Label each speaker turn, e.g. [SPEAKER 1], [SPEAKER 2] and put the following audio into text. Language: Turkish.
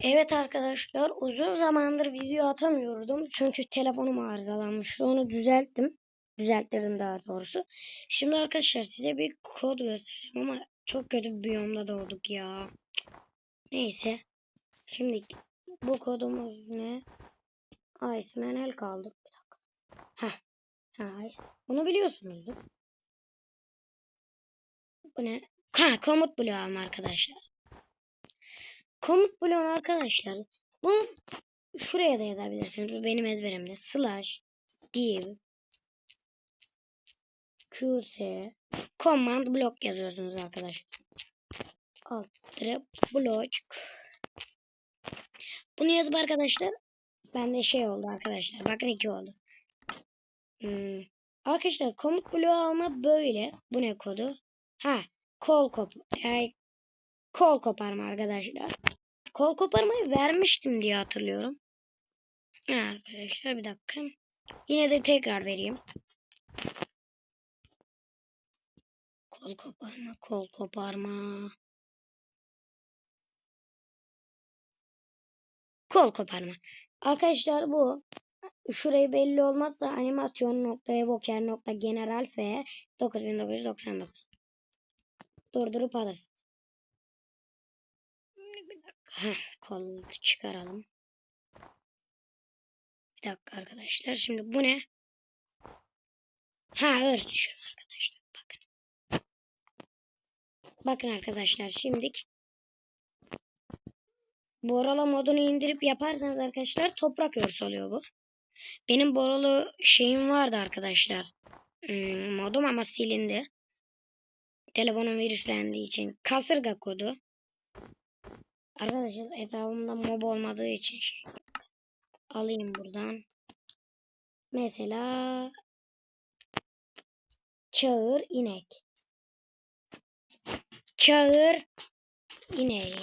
[SPEAKER 1] Evet arkadaşlar uzun zamandır video atamıyordum. Çünkü telefonum arızalanmıştı. Onu düzelttim. Düzelttirdim daha doğrusu. Şimdi arkadaşlar size bir kod göstereceğim ama çok kötü bir biyomda doğduk ya. Neyse. Şimdi bu kodumuz ne? Iceman el kaldı. Bir dakika. Heh. Ha, Ice. Bunu biliyorsunuzdur. Bu ne? Ha, komut bloğum arkadaşlar. Komut bloğun arkadaşlar. Bunu şuraya da yazabilirsiniz. Benim ezberimde. Slash div qc command block yazıyorsunuz arkadaşlar. Alt block. Bunu yazıp arkadaşlar bende şey oldu arkadaşlar. Bakın iki oldu. Hmm. Arkadaşlar komut bloğu alma böyle. Bu ne kodu? Ha, kol kop. Yani kol koparma arkadaşlar. Kol koparmayı vermiştim diye hatırlıyorum. Ha, Arkadaşlar bir dakika. Yine de tekrar vereyim. Kol koparma, kol koparma. Kol koparma. Arkadaşlar bu şurayı belli olmazsa animasyon nokta evoker nokta general f 9999 durdurup alırsın. Bir dakika. Heh, kol çıkaralım. Bir dakika arkadaşlar. Şimdi bu ne? Ha düşürme arkadaşlar. Bakın. Bakın arkadaşlar şimdilik Borala modunu indirip yaparsanız arkadaşlar toprak örs oluyor bu. Benim Borala şeyim vardı arkadaşlar. Hmm, modum ama silindi. Telefonum virüslendiği için. Kasırga kodu. Arkadaşlar etrafımda mob olmadığı için şey. Alayım buradan. Mesela çağır inek. Çağır ineği.